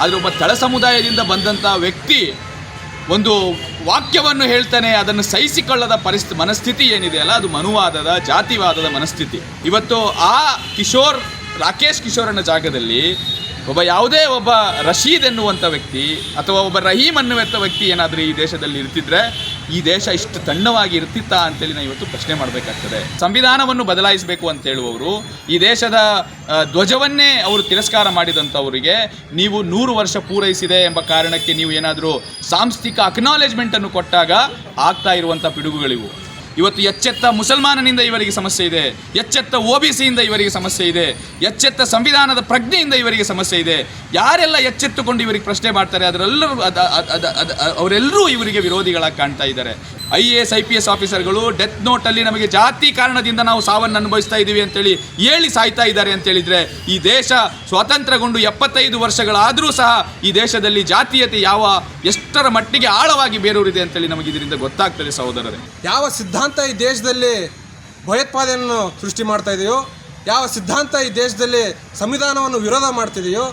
ಆದರೆ ಒಬ್ಬ ತಳ ಸಮುದಾಯದಿಂದ ಬಂದಂಥ ವ್ಯಕ್ತಿ ಒಂದು ವಾಕ್ಯವನ್ನು ಹೇಳ್ತಾನೆ, ಅದನ್ನು ಸಹಿಸಿಕೊಳ್ಳದ ಪರಿಸ್ಥಿತಿ ಮನಸ್ಥಿತಿ ಏನಿದೆಯಲ್ಲ ಅದು ಮನುವಾದದ, ಜಾತಿವಾದದ ಮನಸ್ಥಿತಿ. ಇವತ್ತು ಆ ಕಿಶೋರ್, ರಾಕೇಶ್ ಕಿಶೋರನ ಜಾಗದಲ್ಲಿ ಒಬ್ಬ ಯಾವುದೇ ಒಬ್ಬ ರಶೀದ್ ಎನ್ನುವಂಥ ವ್ಯಕ್ತಿ ಅಥವಾ ಒಬ್ಬ ರಹೀಮ್ ಅನ್ನುವಂಥ ವ್ಯಕ್ತಿ ಏನಾದರೂ ಈ ದೇಶದಲ್ಲಿ ಇರ್ತಿದ್ರೆ ಈ ದೇಶ ಇಷ್ಟು ತಣ್ಣವಾಗಿ ಇರ್ತಿತ್ತಾ ಅಂತೇಳಿ ನಾವು ಇವತ್ತು ಪ್ರಶ್ನೆ ಮಾಡಬೇಕಾಗ್ತದೆ. ಸಂವಿಧಾನವನ್ನು ಬದಲಾಯಿಸಬೇಕು ಅಂತ ಹೇಳುವವರು, ಈ ದೇಶದ ಧ್ವಜವನ್ನೇ ಅವರು ತಿರಸ್ಕಾರ ಮಾಡಿದಂಥವರಿಗೆ ನೀವು ನೂರು ವರ್ಷ ಪೂರೈಸಿದೆ ಎಂಬ ಕಾರಣಕ್ಕೆ ನೀವು ಏನಾದರೂ ಸಾಂಸ್ಥಿಕ ಅಕ್ನಾಲೇಜ್ಮೆಂಟನ್ನು ಕೊಟ್ಟಾಗ ಆಗ್ತಾ ಇರುವಂಥ ಪಿಡುಗುಗಳಿವು. ಇವತ್ತು ಎಚ್ಚೆತ್ತ ಮುಸಲ್ಮಾನನಿಂದ ಇವರಿಗೆ ಸಮಸ್ಯೆ ಇದೆ, ಎಚ್ಚೆತ್ತ ಒ ಬಿ ಸಿಯಿಂದ ಇವರಿಗೆ ಸಮಸ್ಯೆ ಇದೆ, ಎಚ್ಚೆತ್ತ ಸಂವಿಧಾನದ ಪ್ರಜ್ಞೆಯಿಂದ ಇವರಿಗೆ ಸಮಸ್ಯೆ ಇದೆ. ಯಾರೆಲ್ಲ ಎಚ್ಚೆತ್ತುಕೊಂಡು ಇವರಿಗೆ ಪ್ರಶ್ನೆ ಮಾಡ್ತಾರೆ, ಅದರೆಲ್ಲರೂ ಅದ ಅವರೆಲ್ಲರೂ ಇವರಿಗೆ ವಿರೋಧಿಗಳಾಗಿ ಕಾಣ್ತಾ ಇದ್ದಾರೆ. I A S, I P S ಆಫೀಸರ್ಗಳು death ನೋಟಲ್ಲಿ ನಮಗೆ ಜಾತಿ ಕಾರಣದಿಂದ ನಾವು ಸಾವನ್ನು ಅನುಭವಿಸ್ತಾ ಇದ್ದೀವಿ ಅಂತೇಳಿ ಹೇಳಿ ಸಾಯ್ತಾ ಇದ್ದಾರೆ ಅಂತೇಳಿದರೆ ಈ ದೇಶ ಸ್ವಾತಂತ್ರ್ಯಗೊಂಡು ಎಪ್ಪತ್ತೈದು ವರ್ಷಗಳಾದರೂ ಸಹ ಈ ದೇಶದಲ್ಲಿ ಜಾತೀಯತೆ ಯಾವ ಎಷ್ಟರ ಮಟ್ಟಿಗೆ ಆಳವಾಗಿ ಬೇರೂರಿದೆ ಅಂತೇಳಿ ನಮಗೆ ಇದರಿಂದ ಗೊತ್ತಾಗ್ತದೆ ಸಹೋದರರೇ. ಯಾವ ಸಿದ್ಧಾಂತ ಈ ದೇಶದಲ್ಲಿ ಭಯೋತ್ಪಾದನೆಯನ್ನು ಸೃಷ್ಟಿ ಮಾಡ್ತಾ ಇದೆಯೋ, ಯಾವ ಸಿದ್ಧಾಂತ ಈ ದೇಶದಲ್ಲಿ ಸಂವಿಧಾನವನ್ನು ವಿರೋಧ ಮಾಡ್ತಿದೆಯೋ,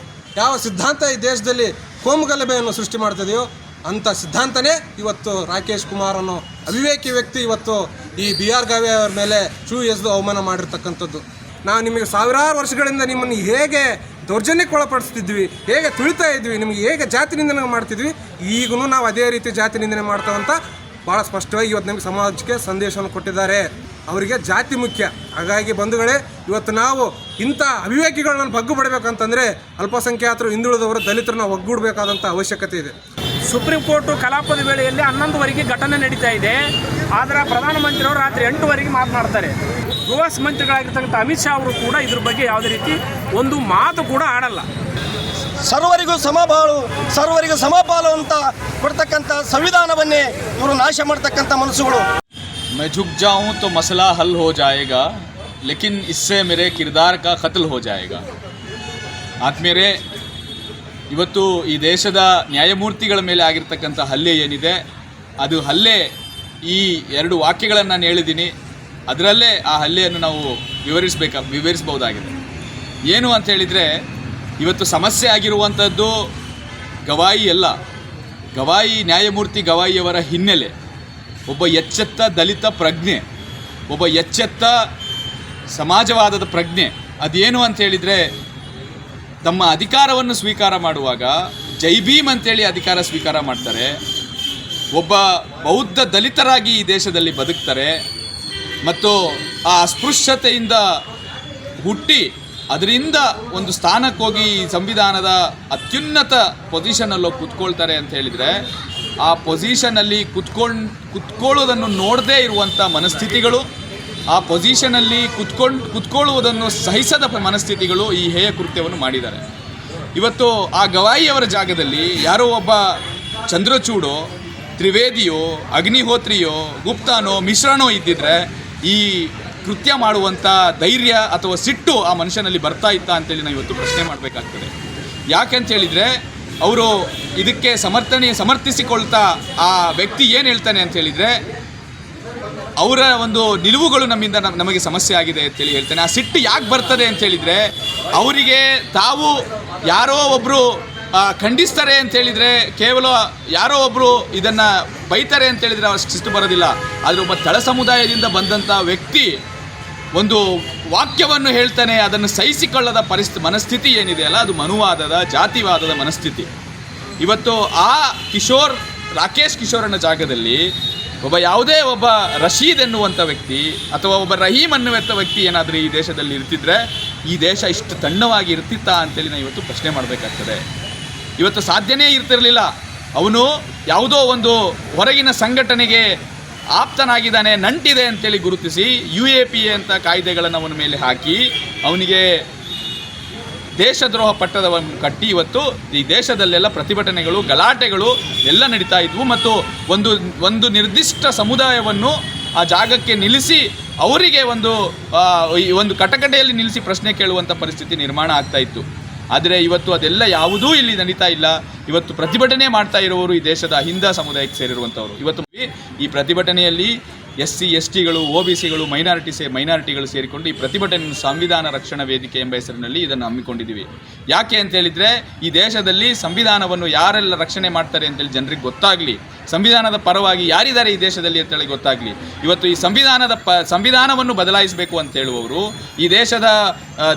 ಯಾವ ಸಿದ್ಧಾಂತ ಈ ದೇಶದಲ್ಲಿ ಕೋಮುಗಲಭೆಯನ್ನು ಸೃಷ್ಟಿ ಮಾಡ್ತಿದೆಯೋ ಅಂಥ ಸಿದ್ಧಾಂತನೇ ಇವತ್ತು ರಾಕೇಶ್ ಕುಮಾರ್ ಅನ್ನೋ ಅವಿವೇಕಿ ವ್ಯಕ್ತಿ ಇವತ್ತು ಈ ಬಿ ಆರ್ ಗಾವೆ ಅವರ ಮೇಲೆ ಶೂ ಎಸ್ದು ಅವಮಾನ ಮಾಡಿರ್ತಕ್ಕಂಥದ್ದು. ನಾವು ನಿಮಗೆ ಸಾವಿರಾರು ವರ್ಷಗಳಿಂದ ನಿಮ್ಮನ್ನು ಹೇಗೆ ದೌರ್ಜನ್ಯಕ್ಕೆ ಒಳಪಡಿಸ್ತಿದ್ವಿ, ಹೇಗೆ ತುಳಿತಾ ಇದ್ವಿ, ನಿಮಗೆ ಹೇಗೆ ಜಾತಿ ನಿಂದನೆ ಮಾಡ್ತಿದ್ವಿ ಈಗೂ ನಾವು ಅದೇ ರೀತಿ ಜಾತಿ ನಿಂದನೆ ಮಾಡ್ತಾವಂತ ಭಾಳ ಸ್ಪಷ್ಟವಾಗಿ ಇವತ್ತು ನಿಮಗೆ ಸಮಾಜಕ್ಕೆ ಸಂದೇಶವನ್ನು ಕೊಟ್ಟಿದ್ದಾರೆ. ಅವರಿಗೆ ಜಾತಿ ಮುಖ್ಯ. ಹಾಗಾಗಿ ಬಂಧುಗಳೇ, ಇವತ್ತು ನಾವು ಇಂಥ ಅವಿವೇಕಿಗಳನ್ನ ಬಗ್ಗು ಪಡಬೇಕಂತಂದರೆ ಅಲ್ಪಸಂಖ್ಯಾತರು ಹಿಂದುಳಿದವರು ದಲಿತರನ್ನ ಒಗ್ಗೂಡಬೇಕಾದಂಥ ಅವಶ್ಯಕತೆ ಇದೆ. ಸುಪ್ರೀಂ ಕೋರ್ಟು ಕಲಾಪದ ವೇಳೆಯಲ್ಲಿ ಹನ್ನೊಂದುವರೆಗೆ ಘಟನೆ ನಡೀತಾ ಇದೆ ಆದರೆ ಪ್ರಧಾನಮಂತ್ರಿಯವರು ರಾತ್ರಿ ಎಂಟುವರೆಗೆ ಮಾತನಾಡ್ತಾರೆ ಗೃಹ ಮಂತ್ರಿಗಳಾಗಿರ್ತಕ್ಕಂಥ ಅಮಿತ್ ಶಾ ಅವರು ಕೂಡ ಇದ್ರ ಬಗ್ಗೆ ಯಾವುದೇ ರೀತಿ ಒಂದು ಮಾತು ಕೂಡ ಆಡಲ್ಲ ಸರ್ವರಿಗೂ ಸಮಬಾಳು ಸರ್ವರಿಗೂ ಸಮಪಾಲು ಅಂತ ಕೊಡ್ತಕ್ಕಂಥ ಸಂವಿಧಾನವನ್ನೇ ಇವರು ನಾಶ ಮಾಡ್ತಕ್ಕಂಥ ಮನಸ್ಸುಗಳು मैं झुक जाऊं तो मसला हल हो जाएगा लेकिन इससे मेरे किरदार का कत्ल हो जाएगा ಆತ್ಮೀಯರೇ ಇವತ್ತು ಈ ದೇಶದ ನ್ಯಾಯಮೂರ್ತಿಗಳ ಮೇಲೆ ಆಗಿರ್ತಕ್ಕಂಥ ಹಲ್ಲೆ ಏನಿದೆ, ಅದು ಹಲ್ಲೆ ಈ ಎರಡು ವಾಕ್ಯಗಳನ್ನು ನಾನು ಹೇಳಿದ್ದೀನಿ. ಅದರಲ್ಲೇ ಆ ಹಲ್ಲೆಯನ್ನು ನಾವು ವಿವರಿಸಬೇಕಾ ವಿವರಿಸ್ಬೋದಾಗಿದೆ ಏನು ಅಂತ ಹೇಳಿದರೆ, ಇವತ್ತು ಸಮಸ್ಯೆ ಆಗಿರುವಂಥದ್ದು ಗವಾಯಿ ಅಲ್ಲ. ಗವಾಯಿ ನ್ಯಾಯಮೂರ್ತಿ ಗವಾಯಿಯವರ ಹಿನ್ನೆಲೆ. ಒಬ್ಬ ಎಚ್ಚೆತ್ತ ದಲಿತ ಪ್ರಜ್ಞೆ, ಒಬ್ಬ ಎಚ್ಚೆತ್ತ ಸಮಾಜವಾದದ ಪ್ರಜ್ಞೆ. ಅದೇನು ಅಂತ ಹೇಳಿದರೆ ತಮ್ಮ ಅಧಿಕಾರವನ್ನು ಸ್ವೀಕಾರ ಮಾಡುವಾಗ, ಜೈ ಭೀಮ್ ಅಂತೇಳಿ ಅಧಿಕಾರ ಸ್ವೀಕಾರ ಮಾಡ್ತಾರೆ. ಒಬ್ಬ ಬೌದ್ಧ ದಲಿತರಾಗಿ ಈ ದೇಶದಲ್ಲಿ ಬದುಕ್ತಾರೆ. ಮತ್ತು ಆ ಅಸ್ಪೃಶ್ಯತೆಯಿಂದ ಹುಟ್ಟಿ ಅದರಿಂದ ಒಂದು ಸ್ಥಾನಕ್ಕೆ ಹೋಗಿ ಈ ಸಂವಿಧಾನದ ಅತ್ಯುನ್ನತ ಪೊಸಿಷನಲ್ಲಿ ಕುತ್ಕೊಳ್ತಾರೆ ಅಂತ ಹೇಳಿದರೆ, ಆ ಪೊಸಿಷನಲ್ಲಿ ಕುತ್ಕೊಂಡು ಕುತ್ಕೊಳ್ಳೋದನ್ನು ನೋಡದೇ ಇರುವಂಥ ಮನಸ್ಥಿತಿಗಳು ಆ ಪೊಸಿಷನಲ್ಲಿ ಕುತ್ಕೊಂಡು ಕುತ್ಕೊಳ್ಳುವುದನ್ನು ಸಹಿಸದ ಮನಸ್ಥಿತಿಗಳು ಈ ಹೇಯ ಕೃತ್ಯವನ್ನು ಮಾಡಿದ್ದಾರೆ. ಇವತ್ತು ಆ ಗವಾಯಿಯವರ ಜಾಗದಲ್ಲಿ ಯಾರೋ ಒಬ್ಬ ಚಂದ್ರಚೂಡೋ, ತ್ರಿವೇದಿಯೋ, ಅಗ್ನಿಹೋತ್ರಿಯೋ, ಗುಪ್ತಾನೋ ಮಿಶ್ರನೋ ಇದ್ದಿದ್ರೆ ಈ ಕೃತ್ಯ ಮಾಡುವಂಥ ಧೈರ್ಯ ಅಥವಾ ಸಿಟ್ಟು ಆ ಮನುಷ್ಯನಲ್ಲಿ ಬರ್ತಾ ಇತ್ತಾ ಅಂತೇಳಿ ನಾವು ಇವತ್ತು ಪ್ರಶ್ನೆ ಮಾಡಬೇಕಾಗ್ತದೆ. ಯಾಕೆಂತ ಹೇಳಿದರೆ ಅವರು ಇದಕ್ಕೆ ಸಮರ್ಥನೆ ಸಮರ್ಥಿಸಿಕೊಳ್ತಾ ಆ ವ್ಯಕ್ತಿ ಏನು ಹೇಳ್ತಾನೆ ಅಂತ ಹೇಳಿದರೆ ಅವರ ಒಂದು ನಿಲುವುಗಳು ನಮ್ಮಿಂದ ನಮ್- ನಮಗೆ ಸಮಸ್ಯೆ ಆಗಿದೆ ಅಂತೇಳಿ ಹೇಳ್ತಾನೆ. ಆ ಸಿಟ್ಟು ಯಾಕೆ ಬರ್ತದೆ ಅಂತ ಹೇಳಿದರೆ, ಅವರಿಗೆ ತಾವು ಯಾರೋ ಒಬ್ಬರು ಖಂಡಿಸ್ತಾರೆ ಅಂತ ಹೇಳಿದರೆ, ಕೇವಲ ಯಾರೋ ಒಬ್ಬರು ಇದನ್ನು ಬೈತಾರೆ ಅಂತ ಹೇಳಿದರೆ ಅವ್ರ ಸಿಟ್ಟು ಬರೋದಿಲ್ಲ. ಆದರೆ ಒಬ್ಬ ತಳ ಸಮುದಾಯದಿಂದ ಬಂದಂಥ ವ್ಯಕ್ತಿ ಒಂದು ವಾಕ್ಯವನ್ನು ಹೇಳ್ತಾನೆ, ಅದನ್ನು ಸಹಿಸಿಕೊಳ್ಳದ ಪರಿಸ್ಥಿತಿ ಮನಸ್ಥಿತಿ ಏನಿದೆಯಲ್ಲ ಅದು ಮನುವಾದದ, ಜಾತಿವಾದದ ಮನಸ್ಥಿತಿ. ಇವತ್ತು ಆ ಕಿಶೋರ್, ರಾಕೇಶ್ ಕಿಶೋರನ ಜಾಗದಲ್ಲಿ ಒಬ್ಬ ಯಾವುದೇ ಒಬ್ಬ ರಶೀದ್ ಎನ್ನುವಂಥ ವ್ಯಕ್ತಿ ಅಥವಾ ಒಬ್ಬ ರಹೀಮ್ ಅನ್ನುವಂಥ ವ್ಯಕ್ತಿ ಏನಾದರೂ ಈ ದೇಶದಲ್ಲಿ ಇರ್ತಿದ್ರೆ ಈ ದೇಶ ಇಷ್ಟು ತಣ್ಣವಾಗಿ ಇರ್ತಿತ್ತಾ ಅಂತೇಳಿ ನಾನು ಇವತ್ತು ಪ್ರಶ್ನೆ ಮಾಡಬೇಕಾಗ್ತದೆ. ಇವತ್ತು ಸಾಧ್ಯನೇ ಇರ್ತಿರಲಿಲ್ಲ. ಅವನು ಯಾವುದೋ ಒಂದು ಹೊರಗಿನ ಸಂಘಟನೆಗೆ ಆಪ್ತನಾಗಿದ್ದಾನೆ, ನಂಟಿದೆ ಅಂತೇಳಿ ಗುರುತಿಸಿ, ಯು ಎ ಪಿ ಎ ಅಂತ ಕಾಯ್ದೆಗಳನ್ನು ಅವನ ಮೇಲೆ ಹಾಕಿ, ಅವನಿಗೆ ದೇಶದ್ರೋಹ ಪಟ್ಟದವನ್ನು ಕಟ್ಟಿ ಇವತ್ತು ಈ ದೇಶದಲ್ಲೆಲ್ಲ ಪ್ರತಿಭಟನೆಗಳು, ಗಲಾಟೆಗಳು ಎಲ್ಲ ನಡೀತಾ ಇದ್ವು ಮತ್ತು ಒಂದು ಒಂದು ನಿರ್ದಿಷ್ಟ ಸಮುದಾಯವನ್ನು ಆ ಜಾಗಕ್ಕೆ ನಿಲ್ಲಿಸಿ ಅವರಿಗೆ ಒಂದು ಈ ಒಂದು ಕಟಕಟೆಯಲ್ಲಿ ನಿಲ್ಲಿಸಿ ಪ್ರಶ್ನೆ ಕೇಳುವಂಥ ಪರಿಸ್ಥಿತಿ ನಿರ್ಮಾಣ ಆಗ್ತಾ ಇತ್ತು. ಆದರೆ ಇವತ್ತು ಅದೆಲ್ಲ ಯಾವುದೂ ಇಲ್ಲಿ ನಡೀತಾ ಇಲ್ಲ. ಇವತ್ತು ಪ್ರತಿಭಟನೆ ಮಾಡ್ತಾ ಇರುವವರು ಈ ದೇಶದ ಅಹಿಂದ ಸಮುದಾಯಕ್ಕೆ ಸೇರಿರುವಂಥವ್ರು ಇವತ್ತು ಈ ಪ್ರತಿಭಟನೆಯಲ್ಲಿ ಎಸ್ ಸಿ ಎಸ್ ಟಿಗಳು ಒ ಬಿ ಸಿಗಳು ಮೈನಾರಿಟಿ ಸೇ ಮೈನಾರಿಟಿಗಳು ಸೇರಿಕೊಂಡು ಈ ಪ್ರತಿಭಟನೆಯನ್ನು ಸಂವಿಧಾನ ರಕ್ಷಣಾ ವೇದಿಕೆ ಎಂಬ ಹೆಸರಿನಲ್ಲಿ ಇದನ್ನು ಹಮ್ಮಿಕೊಂಡಿದ್ದೀವಿ. ಯಾಕೆ ಅಂತ ಹೇಳಿದರೆ, ಈ ದೇಶದಲ್ಲಿ ಸಂವಿಧಾನವನ್ನು ಯಾರೆಲ್ಲ ರಕ್ಷಣೆ ಮಾಡ್ತಾರೆ ಅಂತೇಳಿ ಜನರಿಗೆ ಗೊತ್ತಾಗಲಿ, ಸಂವಿಧಾನದ ಪರವಾಗಿ ಯಾರಿದ್ದಾರೆ ಈ ದೇಶದಲ್ಲಿ ಅಂತೇಳಿ ಗೊತ್ತಾಗಲಿ. ಇವತ್ತು ಈ ಸಂವಿಧಾನದ ಪ, ಸಂವಿಧಾನವನ್ನು ಬದಲಾಯಿಸಬೇಕು ಅಂತ ಹೇಳುವವರು, ಈ ದೇಶದ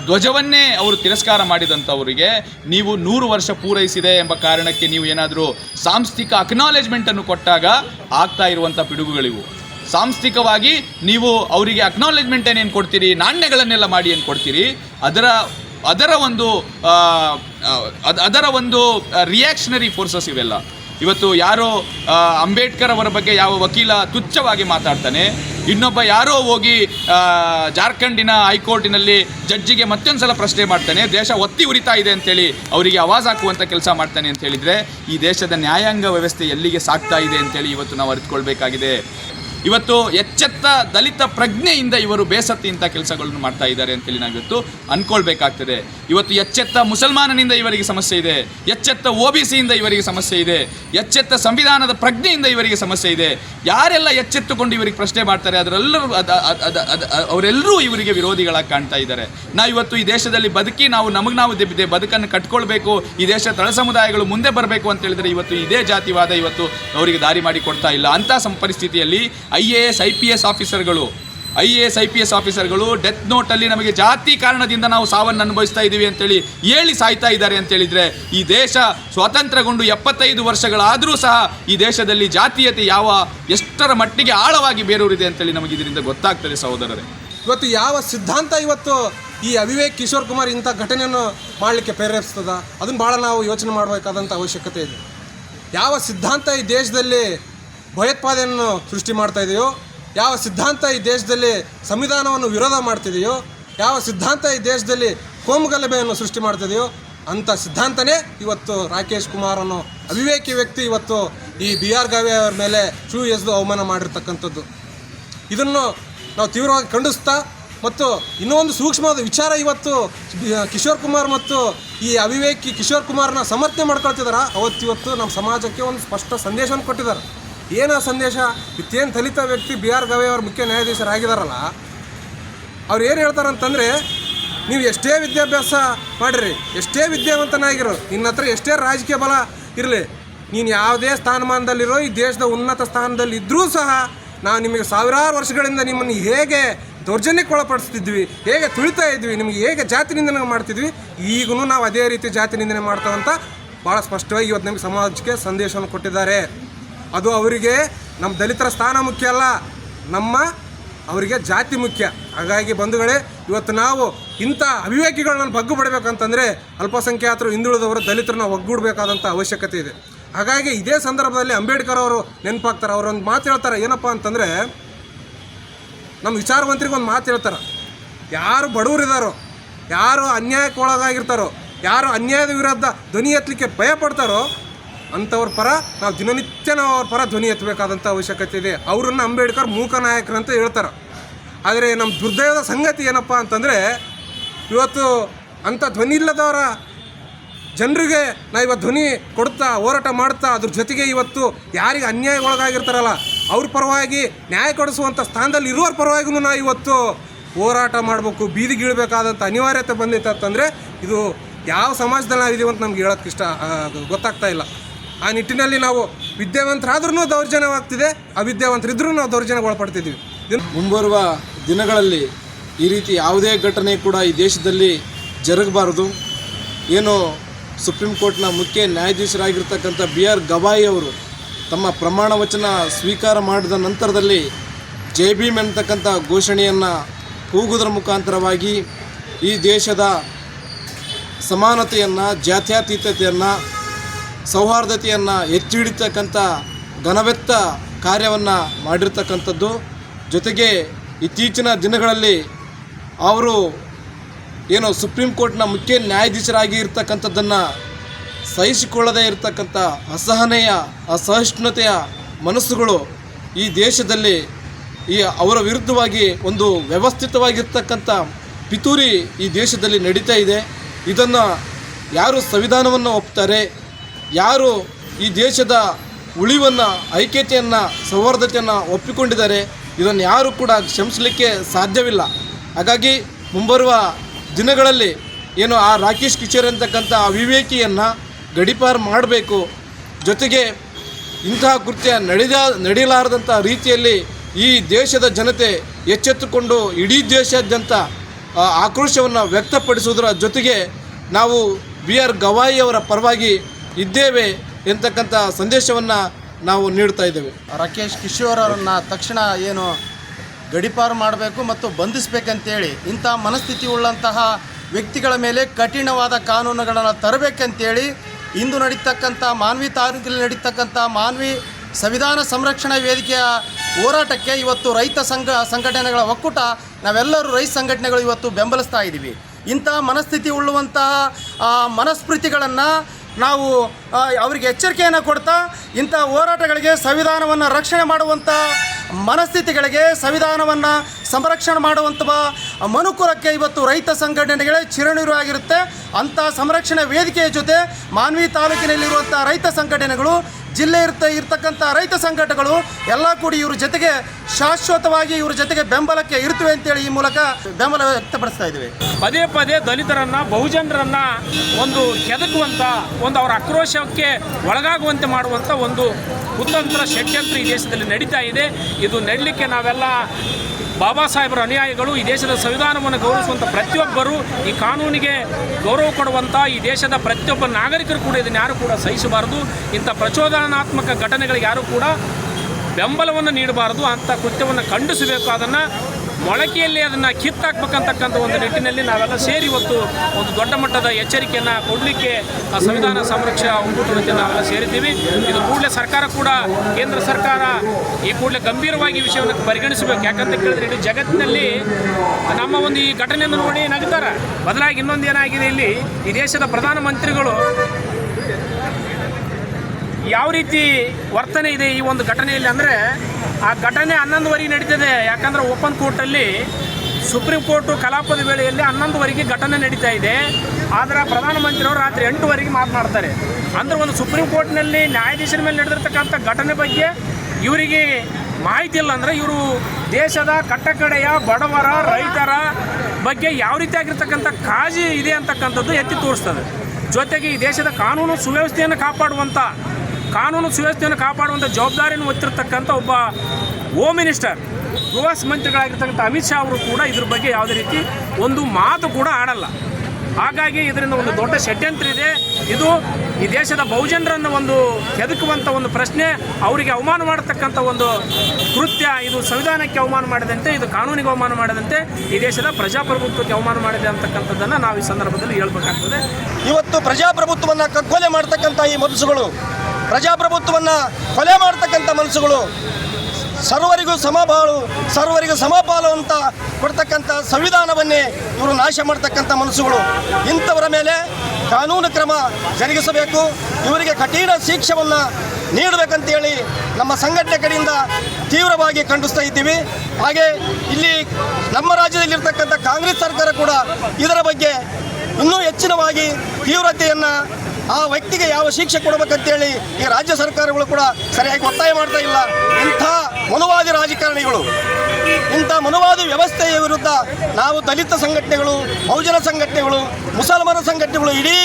ಧ್ವಜವನ್ನೇ ಅವರು ತಿರಸ್ಕಾರ ಮಾಡಿದಂಥವರಿಗೆ ನೀವು ನೂರು ವರ್ಷ ಪೂರೈಸಿದೆ ಎಂಬ ಕಾರಣಕ್ಕೆ ನೀವು ಏನಾದರೂ ಸಾಂಸ್ಥಿಕ ಅಕ್ನಾಲೇಜ್ಮೆಂಟನ್ನು ಕೊಟ್ಟಾಗ ಆಗ್ತಾ ಇರುವಂಥ ಪಿಡುಗುಗಳಿವು. ಸಾಂಸ್ಥಿಕವಾಗಿ ನೀವು ಅವರಿಗೆ ಅಕ್ನಾಲೆಜ್ಮೆಂಟ್ ಏನೇನು ಕೊಡ್ತೀರಿ, ನಾಣ್ಯಗಳನ್ನೆಲ್ಲ ಮಾಡಿ ಏನು ಕೊಡ್ತೀರಿ, ಅದರ ಅದರ ಒಂದು ಅದರ ಒಂದು ರಿಯಾಕ್ಷನರಿ ಫೋರ್ಸಸ್ ಇವೆಲ್ಲ. ಇವತ್ತು ಯಾರೋ ಅಂಬೇಡ್ಕರ್ ಅವರ ಬಗ್ಗೆ ಯಾವ ವಕೀಲ ತುಚ್ಛವಾಗಿ ಮಾತಾಡ್ತಾನೆ, ಇನ್ನೊಬ್ಬ ಯಾರೋ ಹೋಗಿ ಜಾರ್ಖಂಡಿನ ಹೈಕೋರ್ಟಿನಲ್ಲಿ ಜಡ್ಜಿಗೆ ಮತ್ತೊಂದು ಸಲ ಪ್ರಶ್ನೆ ಮಾಡ್ತಾನೆ, ದೇಶ ಒತ್ತಿ ಉರಿತಾ ಇದೆ ಅಂತೇಳಿ ಅವರಿಗೆ ಆವಾಜ್ ಹಾಕುವಂಥ ಕೆಲಸ ಮಾಡ್ತಾನೆ ಅಂತ ಹೇಳಿದರೆ, ಈ ದೇಶದ ನ್ಯಾಯಾಂಗ ವ್ಯವಸ್ಥೆ ಎಲ್ಲಿಗೆ ಸಾಗ್ತಾ ಇದೆ ಅಂತೇಳಿ ಇವತ್ತು ನಾವು ಅರಿತುಕೊಳ್ಬೇಕಾಗಿದೆ. ಇವತ್ತು ಎಚ್ಚೆತ್ತ ದಲಿತ ಪ್ರಜ್ಞೆಯಿಂದ ಇವರು ಬೇಸತ್ತಿ ಇಂಥ ಕೆಲಸಗಳನ್ನು ಮಾಡ್ತಾ ಇದ್ದಾರೆ ಅಂತೇಳಿ ನಾವು ಇವತ್ತು ಅನ್ಕೊಳ್ಬೇಕಾಗ್ತದೆ. ಇವತ್ತು ಎಚ್ಚೆತ್ತ ಮುಸಲ್ಮಾನನಿಂದ ಇವರಿಗೆ ಸಮಸ್ಯೆ ಇದೆ, ಎಚ್ಚೆತ್ತ ಒ ಬಿ ಸಿಯಿಂದ ಇವರಿಗೆ ಸಮಸ್ಯೆ ಇದೆ, ಎಚ್ಚೆತ್ತ ಸಂವಿಧಾನದ ಪ್ರಜ್ಞೆಯಿಂದ ಇವರಿಗೆ ಸಮಸ್ಯೆ ಇದೆ. ಯಾರೆಲ್ಲ ಎಚ್ಚೆತ್ತುಕೊಂಡು ಇವರಿಗೆ ಪ್ರಶ್ನೆ ಮಾಡ್ತಾರೆ, ಅದರೆಲ್ಲರೂ ಅದ, ಅದ- ಅದ- ಅದ- ಅವರೆಲ್ಲರೂ ಇವರಿಗೆ ವಿರೋಧಿಗಳಾಗಿ ಕಾಣ್ತಾ ಇದ್ದಾರೆ. ನಾವು ಇವತ್ತು ಈ ದೇಶದಲ್ಲಿ ಬದುಕಿ ನಾವು, ನಮಗೆ ನಾವು ಬದುಕನ್ನು ಕಟ್ಕೊಳ್ಬೇಕು, ಈ ದೇಶ ತಳ ಸಮುದಾಯಗಳು ಮುಂದೆ ಬರಬೇಕು ಅಂತ ಹೇಳಿದ್ರೆ ಇವತ್ತು ಇದೇ ಜಾತಿವಾದ ಇವತ್ತು ಅವರಿಗೆ ದಾರಿ ಮಾಡಿ ಕೊಡ್ತಾ ಇಲ್ಲ. ಅಂಥ ಸಂ, ಪರಿಸ್ಥಿತಿಯಲ್ಲಿ I A S, I P S ಆಫೀಸರ್ಗಳು. I A S, I P S ಆಫೀಸರ್ಗಳು death ನೋಟಲ್ಲಿ ನಮಗೆ ಜಾತಿ ಕಾರಣದಿಂದ ನಾವು ಸಾವನ್ನು ಅನುಭವಿಸ್ತಾ ಇದ್ದೀವಿ ಅಂತೇಳಿ ಹೇಳಿ ಸಾಯ್ತಾ ಇದ್ದಾರೆ ಅಂತೇಳಿದರೆ ಈ ದೇಶ ಸ್ವಾತಂತ್ರ್ಯಗೊಂಡು ಎಪ್ಪತ್ತೈದು ವರ್ಷಗಳಾದರೂ ಸಹ ಈ ದೇಶದಲ್ಲಿ ಜಾತೀಯತೆ ಯಾವ ಎಷ್ಟರ ಮಟ್ಟಿಗೆ ಆಳವಾಗಿ ಬೇರೂರಿದೆ ಅಂತೇಳಿ ನಮಗೆ ಇದರಿಂದ ಗೊತ್ತಾಗ್ತದೆ ಸಹೋದರರೇ. ಇವತ್ತು ಯಾವ ಸಿದ್ಧಾಂತ ಇವತ್ತು ಈ ಅವಿವೇಕ್ ಕಿಶೋರ್ ಕುಮಾರ್ ಇಂಥ ಘಟನೆಯನ್ನು ಮಾಡಲಿಕ್ಕೆ ಪ್ರೇರೇಪಿಸ್ತದ? ಅದನ್ನು ಭಾಳ ನಾವು ಯೋಚನೆ ಮಾಡಬೇಕಾದಂಥ ಅವಶ್ಯಕತೆ ಇದೆ. ಯಾವ ಸಿದ್ಧಾಂತ ಈ ದೇಶದಲ್ಲಿ ಭಯೋತ್ಪಾದನೆಯನ್ನು ಸೃಷ್ಟಿ ಮಾಡ್ತಾ ಇದೆಯೋ, ಯಾವ ಸಿದ್ಧಾಂತ ಈ ದೇಶದಲ್ಲಿ ಸಂವಿಧಾನವನ್ನು ವಿರೋಧ ಮಾಡ್ತಿದೆಯೋ, ಯಾವ ಸಿದ್ಧಾಂತ ಈ ದೇಶದಲ್ಲಿ ಕೋಮುಗಲಭೆಯನ್ನು ಸೃಷ್ಟಿ ಮಾಡ್ತಿದೆಯೋ, ಅಂಥ ಸಿದ್ಧಾಂತನೇ ಇವತ್ತು ರಾಕೇಶ್ ಕುಮಾರ್ ಅನ್ನೋ ಅವಿವೇಕಿ ವ್ಯಕ್ತಿ ಇವತ್ತು ಈ ಬಿ ಆರ್ ಗಾವೆ ಅವರ ಮೇಲೆ ಶೂ ಎಸ್ದು ಅವಮಾನ ಮಾಡಿರ್ತಕ್ಕಂಥದ್ದು. ಇದನ್ನು ನಾವು ತೀವ್ರವಾಗಿ ಖಂಡಿಸ್ತಾ ಮತ್ತು ಇನ್ನೊಂದು ಸೂಕ್ಷ್ಮವಾದ ವಿಚಾರ ಇವತ್ತು ಕಿಶೋರ್ ಕುಮಾರ್ ಮತ್ತು ಈ ಅವಿವೇಕಿ ಕಿಶೋರ್ ಕುಮಾರ್ನ ಸಮರ್ಥನೆ ಮಾಡ್ಕೊಳ್ತಿದ್ದಾರೆ ಅವತ್ತು ಇವತ್ತು ನಮ್ಮ ಸಮಾಜಕ್ಕೆ ಒಂದು ಸ್ಪಷ್ಟ ಸಂದೇಶವನ್ನು ಕೊಟ್ಟಿದ್ದಾರೆ. ಏನು ಸಂದೇಶ? ಇತ್ತೇನು ದಲಿತ ವ್ಯಕ್ತಿ ಬಿ ಆರ್ ಗವೆ ಅವರು ಮುಖ್ಯ ನ್ಯಾಯಾಧೀಶರಾಗಿದ್ದಾರಲ್ಲ ಅವ್ರು ಏನು ಹೇಳ್ತಾರಂತಂದರೆ, ನೀವು ಎಷ್ಟೇ ವಿದ್ಯಾಭ್ಯಾಸ ಮಾಡಿರಿ, ಎಷ್ಟೇ ವಿದ್ಯಾವಂತನಾಗಿರೋ, ನಿನ್ನ ಹತ್ರ ಎಷ್ಟೇ ರಾಜಕೀಯ ಬಲ ಇರಲಿ, ನೀನು ಯಾವುದೇ ಸ್ಥಾನಮಾನದಲ್ಲಿರೋ, ಈ ದೇಶದ ಉನ್ನತ ಸ್ಥಾನದಲ್ಲಿ ಇದ್ದರೂ ಸಹ ನಾವು ನಿಮಗೆ ಸಾವಿರಾರು ವರ್ಷಗಳಿಂದ ನಿಮ್ಮನ್ನು ಹೇಗೆ ದೌರ್ಜನ್ಯಕ್ಕೆ ಒಳಪಡಿಸ್ತಿದ್ವಿ, ಹೇಗೆ ತುಳಿತಾ ಇದ್ವಿ, ನಿಮಗೆ ಹೇಗೆ ಜಾತಿ ನಿಂದನೆ ಮಾಡ್ತಿದ್ವಿ ಈಗೂ ನಾವು ಅದೇ ರೀತಿ ಜಾತಿ ನಿಂದನೆ ಮಾಡ್ತಾವಂತ ಭಾಳ ಸ್ಪಷ್ಟವಾಗಿ ಇವತ್ತು ನಮಗೆ ಸಮಾಜಕ್ಕೆ ಸಂದೇಶವನ್ನು ಕೊಟ್ಟಿದ್ದಾರೆ. ಅದು ಅವರಿಗೆ ನಮ್ಮ ದಲಿತರ ಸ್ಥಾನ ಮುಖ್ಯ ಅಲ್ಲ, ನಮ್ಮ ಅವರಿಗೆ ಜಾತಿ ಮುಖ್ಯ. ಹಾಗಾಗಿ ಬಂಧುಗಳೇ, ಇವತ್ತು ನಾವು ಇಂಥ ಅವಿವೇಕಿಗಳನ್ನ ಬಗ್ಗು ಪಡಬೇಕಂತಂದರೆ ಅಲ್ಪಸಂಖ್ಯಾತರು, ಹಿಂದುಳಿದವರು, ದಲಿತರನ್ನ ಒಗ್ಗೂಡಬೇಕಾದಂಥ ಅವಶ್ಯಕತೆ ಇದೆ. ಹಾಗಾಗಿ ಇದೇ ಸಂದರ್ಭದಲ್ಲಿ ಅಂಬೇಡ್ಕರ್ ಅವರು ನೆನಪಾಗ್ತಾರೆ ಅವರೊಂದು ಮಾತು ಹೇಳ್ತಾರೆ, ಏನಪ್ಪ ಅಂತಂದರೆ, ನಮ್ಮ ವಿಚಾರವಂತರಿಗೆ ಒಂದು ಮಾತು ಹೇಳ್ತಾರೆ. ಯಾರು ಬಡವರಿದ್ದಾರೋ ಯಾರು ಅನ್ಯಾಯಕ್ಕೆ ಒಳಗಾಗಿರ್ತಾರೋ, ಯಾರು ಅನ್ಯಾಯದ ವಿರುದ್ಧ ಧ್ವನಿ ಎತ್ತಲಿಕ್ಕೆ ಭಯ ಪಡ್ತಾರೋ ಅಂಥವ್ರ ಪರ ನಾವು ದಿನನಿತ್ಯ ನಾವು ಅವ್ರ ಪರ ಧ್ವನಿ ಎತ್ತಬೇಕಾದಂಥ ಅವಶ್ಯಕತೆ ಇದೆ. ಅವರನ್ನು ಅಂಬೇಡ್ಕರ್ ಮೂಕ ಅಂತ ಹೇಳ್ತಾರೆ. ಆದರೆ ನಮ್ಮ ದುರ್ದೈವದ ಸಂಗತಿ ಏನಪ್ಪ ಅಂತಂದರೆ ಇವತ್ತು ಅಂಥ ಧ್ವನಿ ಇಲ್ಲದವರ ಜನರಿಗೆ ನಾ ಇವತ್ತು ಧ್ವನಿ ಕೊಡ್ತಾ ಹೋರಾಟ ಮಾಡ್ತಾ ಅದ್ರ ಜೊತೆಗೆ ಇವತ್ತು ಯಾರಿಗೆ ಅನ್ಯಾಯ ಒಳಗಾಗಿರ್ತಾರಲ್ಲ ಅವ್ರ ಪರವಾಗಿ ನ್ಯಾಯ ಕೊಡಿಸುವಂಥ ಸ್ಥಾನದಲ್ಲಿ ಇರೋರ ಪರವಾಗಿ ನಾ ಇವತ್ತು ಹೋರಾಟ ಮಾಡಬೇಕು ಬೀದಿಗಿಳಬೇಕಾದಂಥ ಅನಿವಾರ್ಯತೆ ಬಂದಿತ್ತು ಅಂತಂದರೆ ಇದು ಯಾವ ಸಮಾಜದಲ್ಲಿ ನಾವು ಇದೀವಿ ಅಂತ ನಮ್ಗೆ ಹೇಳೋಕ್ಕೆ ಇಷ್ಟ ಆ, ಗೊತ್ತಾಗ್ತಾ ಇಲ್ಲ. ಆ ನಿಟ್ಟಿನಲ್ಲಿ ನಾವು ವಿದ್ಯಾವಂತರಾದ್ರೂ ದೌರ್ಜನ್ಯವಾಗ್ತಿದೆ, ಅವಿದ್ಯಾವಂತರಿದ್ರೂ ನಾವು ದೌರ್ಜನ್ಯಕ್ಕೆ ಒಳಪಡ್ತಿದ್ದೀವಿ ಮುಂಬರುವ ದಿನಗಳಲ್ಲಿ ಈ ರೀತಿ ಯಾವುದೇ ಘಟನೆ ಕೂಡ ಈ ದೇಶದಲ್ಲಿ ಜರುಗಬಾರದು. ಏನು ಸುಪ್ರೀಂ ಕೋರ್ಟ್ನ ಮುಖ್ಯ ನ್ಯಾಯಾಧೀಶರಾಗಿರ್ತಕ್ಕಂಥ ಬಿ ಆರ್ ಗವಾಯಿ ಅವರು ತಮ್ಮ ಪ್ರಮಾಣ ವಚನ ಸ್ವೀಕಾರ ಮಾಡಿದ ನಂತರದಲ್ಲಿ ಜೈ ಭೀಮ್ ಎನ್ನತಕ್ಕಂಥ ಘೋಷಣೆಯನ್ನು ಕೂಗುವುದರ ಮುಖಾಂತರವಾಗಿ ಈ ದೇಶದ ಸಮಾನತೆಯನ್ನು, ಜಾತ್ಯತೀತತೆಯನ್ನು ಸೌಹಾರ್ದತೆಯನ್ನು ಎತ್ತಿ ಹಿಡಿತಕ್ಕಂಥ ಘನವೆತ್ತ ಕಾರ್ಯವನ್ನು ಮಾಡಿರ್ತಕ್ಕಂಥದ್ದು. ಜೊತೆಗೆ ಇತ್ತೀಚಿನ ದಿನಗಳಲ್ಲಿ ಅವರು ಏನು ಸುಪ್ರೀಂ ಕೋರ್ಟ್ನ ಮುಖ್ಯ ನ್ಯಾಯಾಧೀಶರಾಗಿ ಇರ್ತಕ್ಕಂಥದ್ದನ್ನು ಸಹಿಸಿಕೊಳ್ಳದೇ ಇರತಕ್ಕಂಥ ಅಸಹನೆಯ, ಅಸಹಿಷ್ಣುತೆಯ ಮನಸ್ಸುಗಳು ಈ ದೇಶದಲ್ಲಿ ಈ ಅವರ ವಿರುದ್ಧವಾಗಿ ಒಂದು ವ್ಯವಸ್ಥಿತವಾಗಿರ್ತಕ್ಕಂಥ ಪಿತೂರಿ ಈ ದೇಶದಲ್ಲಿ ನಡೀತಾ ಇದೆ. ಇದನ್ನು ಯಾರು ಸಂವಿಧಾನವನ್ನು ಒಪ್ತಾರೆ? ಯಾರು ಈ ದೇಶದ ಉಳಿವನ್ನು, ಐಕ್ಯತೆಯನ್ನು, ಸೌಹಾರ್ದತೆಯನ್ನು ಒಪ್ಪಿಕೊಂಡಿದ್ದಾರೆ, ಇದನ್ನು ಯಾರೂ ಕೂಡ ಕ್ಷಮಿಸಲಿಕ್ಕೆ ಸಾಧ್ಯವಿಲ್ಲ. ಹಾಗಾಗಿ ಮುಂಬರುವ ದಿನಗಳಲ್ಲಿ ಏನು ಆ ರಾಕೇಶ್ ಕಿಶೋರ್ ಅಂತಕ್ಕಂಥ ಅವಿವೇಕಿಯನ್ನು ಗಡಿಪಾರು ಮಾಡಬೇಕು. ಜೊತೆಗೆ ಇಂತಹ ಕೃತ್ಯ ನಡೆದ ನಡೆಯಲಾರದಂಥ ರೀತಿಯಲ್ಲಿ ಈ ದೇಶದ ಜನತೆ ಎಚ್ಚೆತ್ತುಕೊಂಡು ಇಡೀ ದೇಶಾದ್ಯಂತ ಆಕ್ರೋಶವನ್ನು ವ್ಯಕ್ತಪಡಿಸುವುದರ ಜೊತೆಗೆ ನಾವು ಬಿ ಆರ್ ಗವಾಯಿ ಅವರ ಪರವಾಗಿ ಇದ್ದೇವೆ ಎಂತಕ್ಕಂಥ ಸಂದೇಶವನ್ನು ನಾವು ನೀಡ್ತಾ ಇದ್ದೇವೆ. ರಾಕೇಶ್ ಕಿಶೋರ್ ಅವರನ್ನು ತಕ್ಷಣ ಏನು ಗಡಿಪಾರು ಮಾಡಬೇಕು ಮತ್ತು ಬಂಧಿಸಬೇಕಂತೇಳಿ ಇಂಥ ಮನಸ್ಥಿತಿ ಉಳ್ಳಂತಹ ವ್ಯಕ್ತಿಗಳ ಮೇಲೆ ಕಠಿಣವಾದ ಕಾನೂನುಗಳನ್ನು ತರಬೇಕಂತೇಳಿ ಇಂದು ನಡೀತಕ್ಕಂಥ ಮಾನ್ವಿ ತಾಲೂಕಿನಲ್ಲಿ ನಡೀತಕ್ಕಂಥ ಮಾನ್ವಿ ಸಂವಿಧಾನ ಸಂರಕ್ಷಣಾ ವೇದಿಕೆಯ ಹೋರಾಟಕ್ಕೆ ಇವತ್ತು ರೈತ ಸಂಘ ಸಂಘಟನೆಗಳ ಒಕ್ಕೂಟ, ನಾವೆಲ್ಲರೂ ರೈತ ಸಂಘಟನೆಗಳು ಇವತ್ತು ಬೆಂಬಲಿಸ್ತಾ ಇದ್ದೀವಿ. ಇಂಥ ಮನಸ್ಥಿತಿ ಉಳ್ಳುವಂತಹ ಮನಸ್ಫೃತಿಗಳನ್ನು ನಾವು ಅವರಿಗೆ ಎಚ್ಚರಿಕೆಯನ್ನು ಕೊಡ್ತಾ ಇಂಥ ಹೋರಾಟಗಳಿಗೆ ಸಂವಿಧಾನವನ್ನು ರಕ್ಷಣೆ ಮಾಡುವಂಥ ಮನಸ್ಥಿತಿಗಳಿಗೆ ಸಂವಿಧಾನವನ್ನು ಸಂರಕ್ಷಣೆ ಮಾಡುವಂಥ ಮನುಕುಲಕ್ಕೆ ಇವತ್ತು ರೈತ ಸಂಘಟನೆಗಳೇ ಚಿರಣಿರು ಆಗಿರುತ್ತೆ. ಅಂಥ ಸಂರಕ್ಷಣೆ ವೇದಿಕೆಯ ಜೊತೆ ಮಾನ್ವಿ ತಾಲೂಕಿನಲ್ಲಿರುವಂಥ ರೈತ ಸಂಘಟನೆಗಳು ಜಿಲ್ಲೆ ಇರ್ತ, ಇರ್ತಕ್ಕಂಥ ರೈತ ಸಂಘಟಗಳು ಎಲ್ಲ ಕೂಡಿ ಇವ್ರ ಜೊತೆಗೆ ಶಾಶ್ವತವಾಗಿ ಇವ್ರ ಜೊತೆಗೆ ಬೆಂಬಲಕ್ಕೆ ಇರ್ತವೆ ಅಂತೇಳಿ ಈ ಮೂಲಕ ಬೆಂಬಲ ವ್ಯಕ್ತಪಡಿಸ್ತಾ ಇದ್ದೀವಿ. ಪದೇ ಪದೇ ದಲಿತರನ್ನ, ಬಹುಜನರನ್ನ ಒಂದು ಕೆದಕುವಂಥ ಒಂದು ಅವರ ಆಕ್ರೋಶಕ್ಕೆ ಒಳಗಾಗುವಂತೆ ಮಾಡುವಂತ ಒಂದು ಕುತಂತ್ರ ಷಡ್ಯಂತ್ರ ಈ ದೇಶದಲ್ಲಿ ನಡೀತಾ ಇದೆ. ಇದು ನಡಲಿಕ್ಕೆ ನಾವೆಲ್ಲ ಬಾಬಾ ಸಾಹೇಬರ ಅನುಯಾಯಿಗಳು ಈ ದೇಶದ ಸಂವಿಧಾನವನ್ನು ಗೌರವಿಸುವಂಥ ಪ್ರತಿಯೊಬ್ಬರು ಈ ಕಾನೂನಿಗೆ ಗೌರವ ಕೊಡುವಂಥ ಈ ದೇಶದ ಪ್ರತಿಯೊಬ್ಬ ನಾಗರಿಕರು ಕೂಡ ಇದನ್ನು ಯಾರು ಕೂಡ ಸಹಿಸಬಾರದು. ಇಂಥ ಪ್ರಚೋದನಾತ್ಮಕ ಘಟನೆಗಳಿಗೆ ಯಾರು ಕೂಡ ಬೆಂಬಲವನ್ನು ನೀಡಬಾರದು. ಅಂಥ ಕೃತ್ಯವನ್ನು ಖಂಡಿಸಬೇಕು. ಅದನ್ನು ಮೊಳಕೆಯಲ್ಲಿ ಅದನ್ನು ಕಿತ್ತಾಕ್ಬೇಕಂತಕ್ಕಂಥ ಒಂದು ನಿಟ್ಟಿನಲ್ಲಿ ನಾವೆಲ್ಲ ಸೇರಿ ಇವತ್ತು ಒಂದು ದೊಡ್ಡ ಮಟ್ಟದ ಎಚ್ಚರಿಕೆಯನ್ನು ಕೊಡಲಿಕ್ಕೆ ಸಂವಿಧಾನ ಸಂರಕ್ಷಣಾ ಒಕ್ಕೂಟಕ್ಕೆ ನಾವೆಲ್ಲ ಸೇರಿದ್ದೀವಿ. ಇದು ಕೂಡಲೇ ಸರ್ಕಾರ ಕೂಡ, ಕೇಂದ್ರ ಸರ್ಕಾರ ಈ ಕೂಡಲೇ ಗಂಭೀರವಾಗಿ ಈ ವಿಷಯವನ್ನು ಪರಿಗಣಿಸಬೇಕು. ಯಾಕಂತ ಕೇಳಿದ್ರೆ ಇಡೀ ಜಗತ್ತಿನಲ್ಲಿ ನಮ್ಮ ಒಂದು ಈ ಘಟನೆಯನ್ನು ನೋಡಿ ನಗ್ತಾರೆ. ಬದಲಾಗಿ ಇನ್ನೊಂದು ಏನಾಗಿದೆ ಇಲ್ಲಿ? ಈ ದೇಶದ ಪ್ರಧಾನಮಂತ್ರಿಗಳು ಯಾವ ರೀತಿ ವರ್ತನೆ ಇದೆ ಈ ಒಂದು ಘಟನೆಯಲ್ಲಿ ಅಂದರೆ ಆ ಘಟನೆ ಹನ್ನೊಂದುವರೆಗೆ ನಡೀತದೆ. ಯಾಕಂದರೆ ಓಪನ್ ಕೋರ್ಟಲ್ಲಿ ಸುಪ್ರೀಂ ಕೋರ್ಟು ಕಲಾಪದ ವೇಳೆಯಲ್ಲಿ ಹನ್ನೊಂದುವರೆಗೆ ಘಟನೆ ನಡೀತಾ ಇದೆ. ಆದರೆ ಪ್ರಧಾನಮಂತ್ರಿಯವರು ರಾತ್ರಿ ಎಂಟುವರೆಗೆ ಮಾತನಾಡ್ತಾರೆ. ಅಂದರೆ ಒಂದು ಸುಪ್ರೀಂ ಕೋರ್ಟ್ನಲ್ಲಿ ನ್ಯಾಯಾಧೀಶರ ಮೇಲೆ ನಡೆದಿರ್ತಕ್ಕಂಥ ಘಟನೆ ಬಗ್ಗೆ ಇವರಿಗೆ ಮಾಹಿತಿ ಇಲ್ಲ ಅಂದರೆ ಇವರು ದೇಶದ ಕಟ್ಟಕಡೆಯ ಬಡವರ, ರೈತರ ಬಗ್ಗೆ ಯಾವ ರೀತಿಯಾಗಿರ್ತಕ್ಕಂಥ ಕಾಳಜಿ ಇದೆ ಅಂತಕ್ಕಂಥದ್ದು ಎತ್ತಿ ತೋರಿಸ್ತದೆ. ಜೊತೆಗೆ ಈ ದೇಶದ ಕಾನೂನು ಸುವ್ಯವಸ್ಥೆಯನ್ನು ಕಾಪಾಡುವಂಥ ಕಾನೂನು ಸುವ್ಯವಸ್ಥೆಯನ್ನು ಕಾಪಾಡುವಂಥ ಜವಾಬ್ದಾರಿಯನ್ನು ಹೊತ್ತಿರ್ತಕ್ಕಂಥ ಒಬ್ಬ ಹೋಮ್ ಮಿನಿಸ್ಟರ್ ಗೃಹ ಮಂತ್ರಿಗಳಾಗಿರ್ತಕ್ಕಂಥ ಅಮಿತ್ ಶಾ ಅವರು ಕೂಡ ಇದ್ರ ಬಗ್ಗೆ ಯಾವುದೇ ರೀತಿ ಒಂದು ಮಾತು ಕೂಡ ಆಡಲ್ಲ. ಹಾಗಾಗಿ ಇದರಿಂದ ಒಂದು ದೊಡ್ಡ ಷಡ್ಯಂತ್ರ ಇದೆ. ಇದು ಈ ದೇಶದ ಬಹುಜನರನ್ನು ಒಂದು ಕೆದಕುವಂಥ ಒಂದು ಪ್ರಶ್ನೆ, ಅವರಿಗೆ ಅವಮಾನ ಮಾಡತಕ್ಕಂಥ ಒಂದು ಕೃತ್ಯ, ಇದು ಸಂವಿಧಾನಕ್ಕೆ ಅವಮಾನ ಮಾಡಿದಂತೆ, ಇದು ಕಾನೂನಿಗೆ ಅವಮಾನ ಮಾಡಿದಂತೆ, ಈ ದೇಶದ ಪ್ರಜಾಪ್ರಭುತ್ವಕ್ಕೆ ಅವಮಾನ ಮಾಡಿದೆ ಅಂತಕ್ಕಂಥದ್ದನ್ನು ನಾವು ಈ ಸಂದರ್ಭದಲ್ಲಿ ಹೇಳ್ಬೇಕಾಗ್ತದೆ. ಇವತ್ತು ಪ್ರಜಾಪ್ರಭುತ್ವವನ್ನು ಕಗ್ಗೊಲೆ ಮಾಡ್ತಕ್ಕಂಥ ಈ ಮನಸ್ಸುಗಳು ಪ್ರಜಾಪ್ರಭುತ್ವವನ್ನು ಕೊಲೆ ಮಾಡ್ತಕ್ಕಂಥ ಮನಸ್ಸುಗಳು, ಸರ್ವರಿಗೂ ಸಮಬಾಳು, ಸರ್ವರಿಗೂ ಸಮಪಾಲು ಅಂತ ಕೊಡ್ತಕ್ಕಂಥ ಸಂವಿಧಾನವನ್ನೇ ಇವರು ನಾಶ ಮಾಡ್ತಕ್ಕಂಥ ಮನಸ್ಸುಗಳು. ಇಂಥವರ ಮೇಲೆ ಕಾನೂನು ಕ್ರಮ ಜರುಗಿಸಬೇಕು. ಇವರಿಗೆ ಕಠಿಣ ಶಿಕ್ಷವನ್ನು ನೀಡಬೇಕಂತೇಳಿ ನಮ್ಮ ಸಂಘಟನೆ ಕಡೆಯಿಂದ ತೀವ್ರವಾಗಿ ಖಂಡಿಸ್ತಾ ಇದ್ದೀವಿ. ಹಾಗೆ ಇಲ್ಲಿ ನಮ್ಮ ರಾಜ್ಯದಲ್ಲಿರ್ತಕ್ಕಂಥ ಕಾಂಗ್ರೆಸ್ ಸರ್ಕಾರ ಕೂಡ ಇದರ ಬಗ್ಗೆ ಇನ್ನೂ ಹೆಚ್ಚಿನವಾಗಿ ತೀವ್ರತೆಯನ್ನು ಆ ವ್ಯಕ್ತಿಗೆ ಯಾವ ಶಿಕ್ಷೆ ಕೊಡಬೇಕಂತೇಳಿ ಈ ರಾಜ್ಯ ಸರ್ಕಾರಗಳು ಕೂಡ ಸರಿಯಾಗಿ ಒತ್ತಾಯ ಮಾಡ್ತಾ ಇಲ್ಲ. ಇಂಥ ಮನುವಾದಿ ರಾಜಕಾರಣಿಗಳು, ಇಂಥ ಮನುವಾದಿ ವ್ಯವಸ್ಥೆಯ ವಿರುದ್ಧ ನಾವು ದಲಿತ ಸಂಘಟನೆಗಳು, ಬಹುಜನ ಸಂಘಟನೆಗಳು, ಮುಸಲ್ಮಾನ ಸಂಘಟನೆಗಳು, ಇಡೀ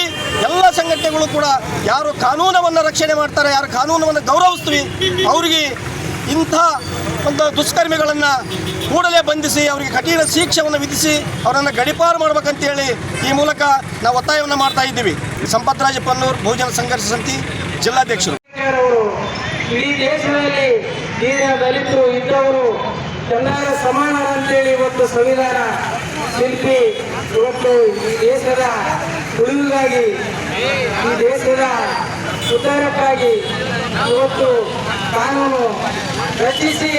ಎಲ್ಲ ಸಂಘಟನೆಗಳು ಕೂಡ ಯಾರು ಕಾನೂನವನ್ನು ರಕ್ಷಣೆ ಮಾಡ್ತಾರೆ, ಯಾರು ಕಾನೂನವನ್ನು ಗೌರವಿಸ್ತೀವಿ, ಅವರಿಗೆ ಇಂಥ ಒಂದು ದುಷ್ಕರ್ಮಿಗಳನ್ನು ಕೂಡಲೇ ಬಂಧಿಸಿ, ಅವರಿಗೆ ಕಠಿಣ ಶಿಕ್ಷೆಯನ್ನು ವಿಧಿಸಿ, ಅವರನ್ನು ಗಡಿಪಾರು ಮಾಡ್ಬೇಕಂತೇಳಿ ಈ ಮೂಲಕ ನಾವು ಒತ್ತಾಯವನ್ನು ಮಾಡ್ತಾ ಇದ್ದೀವಿ. ಸಂಪತ್ ರಾಜ ಪನ್ನೂರ್, ಬಹುಜನ ಸಂಘರ್ಷ ಸಮಿತಿ ಜಿಲ್ಲಾಧ್ಯಕ್ಷರು. ಇಡೀ ದೇಶದಲ್ಲಿ ನೀರಿನ ದಲಿತರು ಇದ್ದವರು ಎಲ್ಲರ ಸಮಾನ ಅಂತೇಳಿ ಇವತ್ತು ಸಂವಿಧಾನ ಶಿಲ್ಪಿ ಇವತ್ತು ಈ ದೇಶದ ಉಳಿವಿಗಾಗಿ, ಈ ದೇಶದ ಉದ್ಧಾರಕ್ಕಾಗಿ ಇವತ್ತು ಕಾನೂನು ರಚಿಸಿ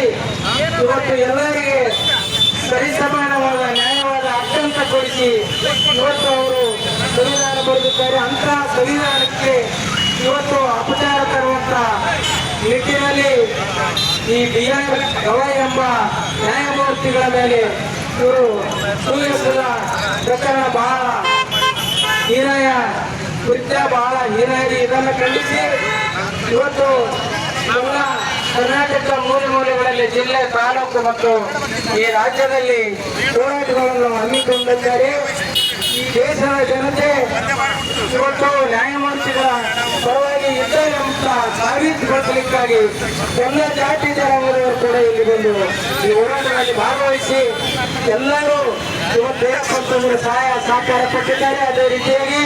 ಇವತ್ತು ಎಲ್ಲರಿಗೆ ಸರಿಸಮಾನವಾದ, ನ್ಯಾಯವಾದ ಅತ್ಯಂತ ಕೊಡಿಸಿ ಇವತ್ತು ಅವರು ಸಂವಿಧಾನ ಅಂತ ಸಂವಿಧಾನಕ್ಕೆ ಇವತ್ತು ಅಪಚಾರ ತರುವಂತ ನಿಟ್ಟಿನಲ್ಲಿ ಈ ಬಿ ಆರ್ ಗವಾಯ್ ಎಂಬ ನ್ಯಾಯಮೂರ್ತಿಗಳ ಮೇಲೆ ಇವರು ಸುವ್ಯವಸ್ಥದ ಪ್ರಕರಣ ಬಹಳ ಹೀನಾಯ ಕೃತ್ಯ ಬಹಳ ಹೀನಾಯಿ ಇದನ್ನು ಖಂಡಿಸಿ ಇವತ್ತು ನಮ್ಮ ಕರ್ನಾಟಕದ ಮೂಲೆ ಮೂಲೆಗಳಲ್ಲಿ ಜಿಲ್ಲೆ, ತಾಲೂಕು ಮತ್ತು ಈ ರಾಜ್ಯದಲ್ಲಿ ಹೋರಾಟಗಳನ್ನು ಹಮ್ಮಿಕೊಂಡಿದ್ದಾರೆ. ದೇಶದ ಜನತೆ ಇವತ್ತು ನ್ಯಾಯಮೂರ್ತಿಗಳ ಪರವಾಗಿ ಅಂತ ಸಾಬೀತುಪಡಿಸಲಿಕ್ಕಾಗಿ ಎಲ್ಲ ಜಾತಿ ಜನಾಂಗದವರು ಕೂಡ ಇಲ್ಲಿ ಬಂದು ಈ ಹೋರಾಟದಲ್ಲಿ ಭಾಗವಹಿಸಿ ಎಲ್ಲರೂ ಇವತ್ತು ಸಹಾಯ ಸಹಕಾರ ಕೊಟ್ಟಿದ್ದಾರೆ. ಅದೇ ರೀತಿಯಾಗಿ